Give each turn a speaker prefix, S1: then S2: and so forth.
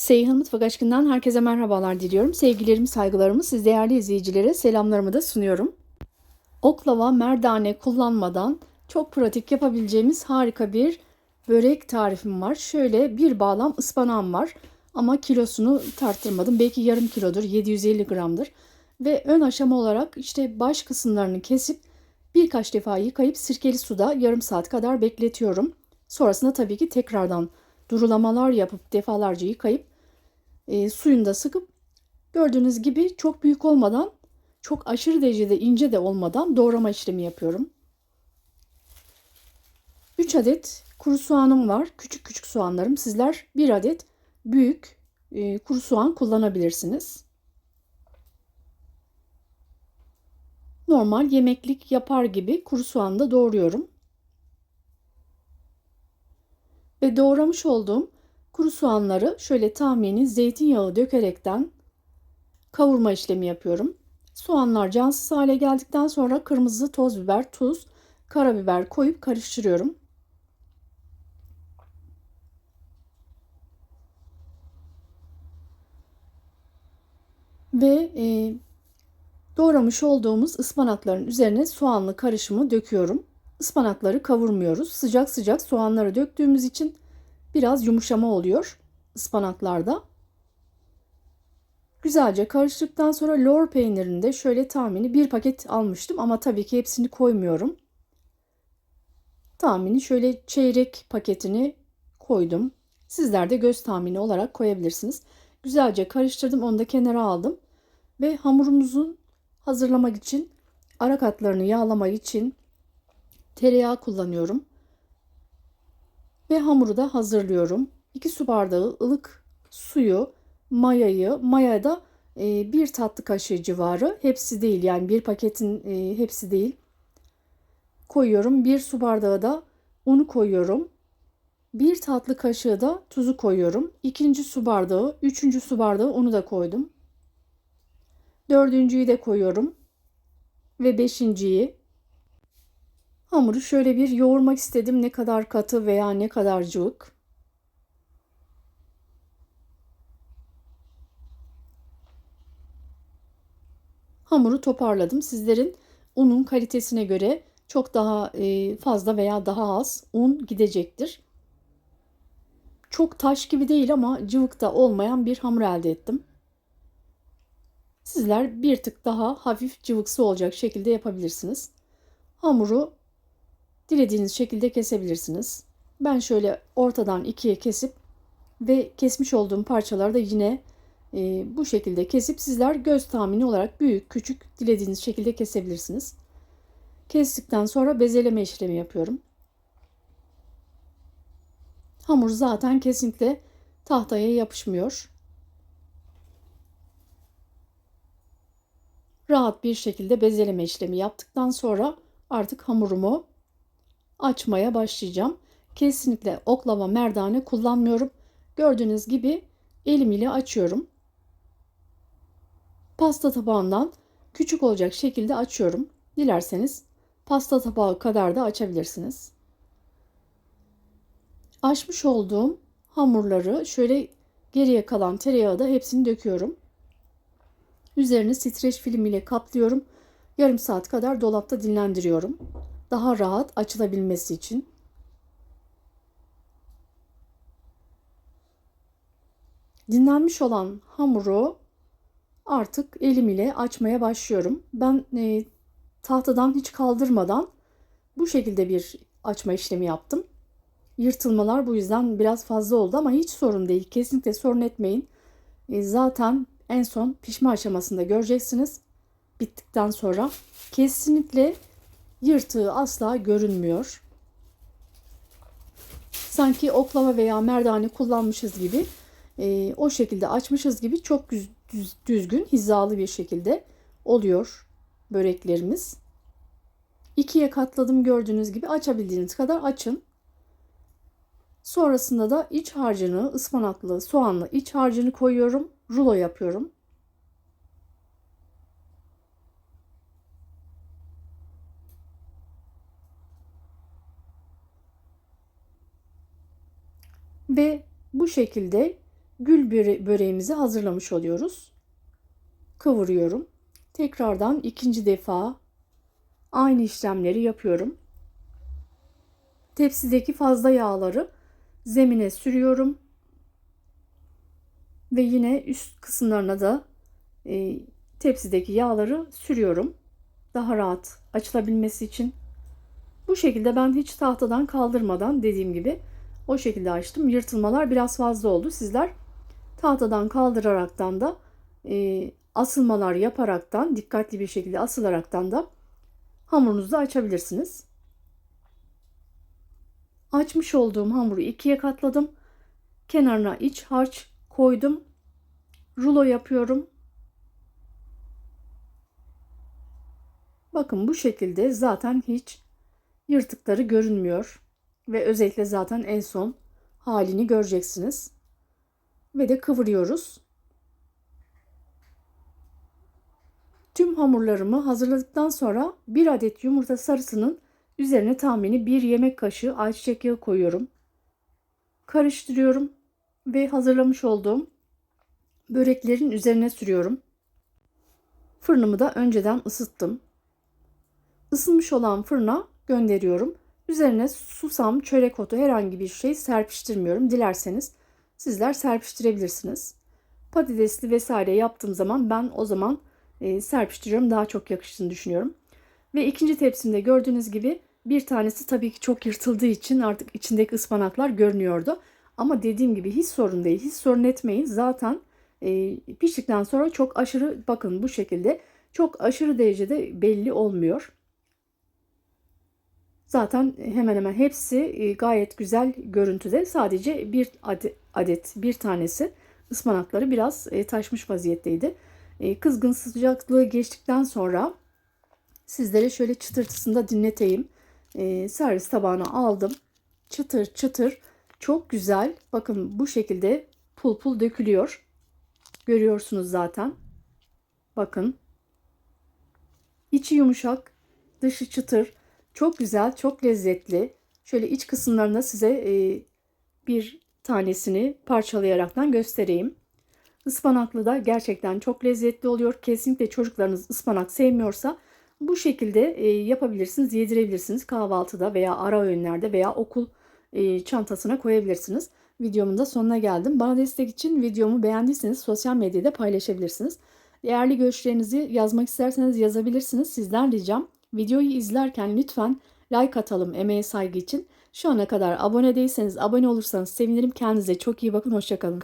S1: Seyhan Mutfak Aşkından herkese merhabalar diliyorum. Sevgilerimi, saygılarımı siz değerli izleyicilere selamlarımı da sunuyorum. Oklava, merdane kullanmadan çok pratik yapabileceğimiz harika bir börek tarifim var. Şöyle bir bağlam ıspanağım var ama kilosunu tarttırmadım. Belki yarım kilodur, 750 gramdır. Ve ön aşama olarak işte baş kısımlarını kesip birkaç defa yıkayıp sirkeli suda yarım saat kadar bekletiyorum. Sonrasında tabii ki tekrardan durulamalar yapıp defalarca yıkayıp e, suyunu da sıkıp gördüğünüz gibi çok büyük olmadan çok aşırı derecede ince de olmadan doğrama işlemi yapıyorum. 3 adet kuru soğanım var. Küçük küçük soğanlarım. Sizler 1 adet büyük e, kuru soğan kullanabilirsiniz. Normal yemeklik yapar gibi kuru soğanı da doğruyorum. Ve doğramış olduğum kuru soğanları şöyle tahmini zeytinyağı dökerekten kavurma işlemi yapıyorum. Soğanlar cansız hale geldikten sonra kırmızı toz biber, tuz, karabiber koyup karıştırıyorum. Ve e, doğramış olduğumuz ıspanakların üzerine soğanlı karışımı döküyorum. Ispanakları kavurmuyoruz. Sıcak sıcak soğanları döktüğümüz için biraz yumuşama oluyor ıspanaklarda. Güzelce karıştıktan sonra lor peynirini de şöyle tahmini bir paket almıştım ama tabii ki hepsini koymuyorum. Tahmini şöyle çeyrek paketini koydum. Sizler de göz tahmini olarak koyabilirsiniz. Güzelce karıştırdım onu da kenara aldım. Ve hamurumuzun hazırlamak için ara katlarını yağlamak için tereyağı kullanıyorum. Ve hamuru da hazırlıyorum. 2 su bardağı ılık suyu, mayayı, maya da e, bir tatlı kaşığı civarı. Hepsi değil yani bir paketin e, hepsi değil. Koyuyorum. Bir su bardağı da unu koyuyorum. Bir tatlı kaşığı da tuzu koyuyorum. İkinci su bardağı, üçüncü su bardağı unu da koydum. Dördüncüyü de koyuyorum. Ve beşinciyi Hamuru şöyle bir yoğurmak istedim. Ne kadar katı veya ne kadar cıvık. Hamuru toparladım. Sizlerin unun kalitesine göre çok daha e, fazla veya daha az un gidecektir. Çok taş gibi değil ama cıvıkta olmayan bir hamur elde ettim. Sizler bir tık daha hafif cıvıksı olacak şekilde yapabilirsiniz. Hamuru dilediğiniz şekilde kesebilirsiniz. Ben şöyle ortadan ikiye kesip ve kesmiş olduğum parçaları da yine e, bu şekilde kesip sizler göz tahmini olarak büyük küçük dilediğiniz şekilde kesebilirsiniz. Kestikten sonra bezeleme işlemi yapıyorum. Hamur zaten kesinlikle tahtaya yapışmıyor. Rahat bir şekilde bezeleme işlemi yaptıktan sonra artık hamurumu açmaya başlayacağım. Kesinlikle oklava merdane kullanmıyorum. Gördüğünüz gibi elim ile açıyorum. Pasta tabağından küçük olacak şekilde açıyorum. Dilerseniz pasta tabağı kadar da açabilirsiniz. Açmış olduğum hamurları şöyle geriye kalan tereyağı da hepsini döküyorum. Üzerini streç film ile kaplıyorum. Yarım saat kadar dolapta dinlendiriyorum daha rahat açılabilmesi için. Dinlenmiş olan hamuru artık elim ile açmaya başlıyorum. Ben e, tahtadan hiç kaldırmadan bu şekilde bir açma işlemi yaptım. Yırtılmalar bu yüzden biraz fazla oldu ama hiç sorun değil. Kesinlikle sorun etmeyin. E, zaten en son pişme aşamasında göreceksiniz. Bittikten sonra kesinlikle yırtığı asla görünmüyor. Sanki oklava veya merdane kullanmışız gibi e, o şekilde açmışız gibi çok düz, düz, düzgün hizalı bir şekilde oluyor böreklerimiz. İkiye katladım gördüğünüz gibi açabildiğiniz kadar açın. Sonrasında da iç harcını ıspanaklı soğanlı iç harcını koyuyorum. Rulo yapıyorum. Ve bu şekilde gül böre- böreğimizi hazırlamış oluyoruz. Kıvırıyorum. Tekrardan ikinci defa aynı işlemleri yapıyorum. Tepsideki fazla yağları zemine sürüyorum. Ve yine üst kısımlarına da e, tepsideki yağları sürüyorum. Daha rahat açılabilmesi için. Bu şekilde ben hiç tahtadan kaldırmadan dediğim gibi o şekilde açtım. Yırtılmalar biraz fazla oldu. Sizler tahtadan kaldıraraktan da e, asılmalar yaparaktan dikkatli bir şekilde asılaraktan da hamurunuzu açabilirsiniz. Açmış olduğum hamuru ikiye katladım. Kenarına iç harç koydum. Rulo yapıyorum. Bakın bu şekilde zaten hiç yırtıkları görünmüyor. Ve özellikle zaten en son halini göreceksiniz. Ve de kıvırıyoruz. Tüm hamurlarımı hazırladıktan sonra bir adet yumurta sarısının üzerine tahmini bir yemek kaşığı ayçiçek yağı koyuyorum. Karıştırıyorum ve hazırlamış olduğum böreklerin üzerine sürüyorum. Fırınımı da önceden ısıttım. Isınmış olan fırına gönderiyorum. Üzerine susam, çörek otu herhangi bir şey serpiştirmiyorum. Dilerseniz sizler serpiştirebilirsiniz. Patatesli vesaire yaptığım zaman ben o zaman e, serpiştiriyorum. Daha çok yakıştığını düşünüyorum. Ve ikinci tepsimde gördüğünüz gibi bir tanesi tabii ki çok yırtıldığı için artık içindeki ıspanaklar görünüyordu. Ama dediğim gibi hiç sorun değil. Hiç sorun etmeyin. Zaten e, piştikten sonra çok aşırı bakın bu şekilde çok aşırı derecede belli olmuyor. Zaten hemen hemen hepsi e, gayet güzel görüntüde. Sadece bir adet, bir tanesi ıspanakları biraz e, taşmış vaziyetteydi. E, kızgın sıcaklığı geçtikten sonra sizlere şöyle çıtırtısını da dinleteyim. Servis tabağına aldım. Çıtır çıtır çok güzel. Bakın bu şekilde pul pul dökülüyor. Görüyorsunuz zaten. Bakın. İçi yumuşak, dışı çıtır. Çok güzel, çok lezzetli. Şöyle iç kısımlarına size e, bir tanesini parçalayaraktan göstereyim. Ispanaklı da gerçekten çok lezzetli oluyor. Kesinlikle çocuklarınız ıspanak sevmiyorsa bu şekilde e, yapabilirsiniz, yedirebilirsiniz kahvaltıda veya ara öğünlerde veya okul e, çantasına koyabilirsiniz. Videomun da sonuna geldim. Bana destek için videomu beğendiyseniz sosyal medyada paylaşabilirsiniz. Değerli görüşlerinizi yazmak isterseniz yazabilirsiniz. Sizden ricam videoyu izlerken lütfen like atalım emeğe saygı için. Şu ana kadar abone değilseniz abone olursanız sevinirim. Kendinize çok iyi bakın. Hoşçakalın.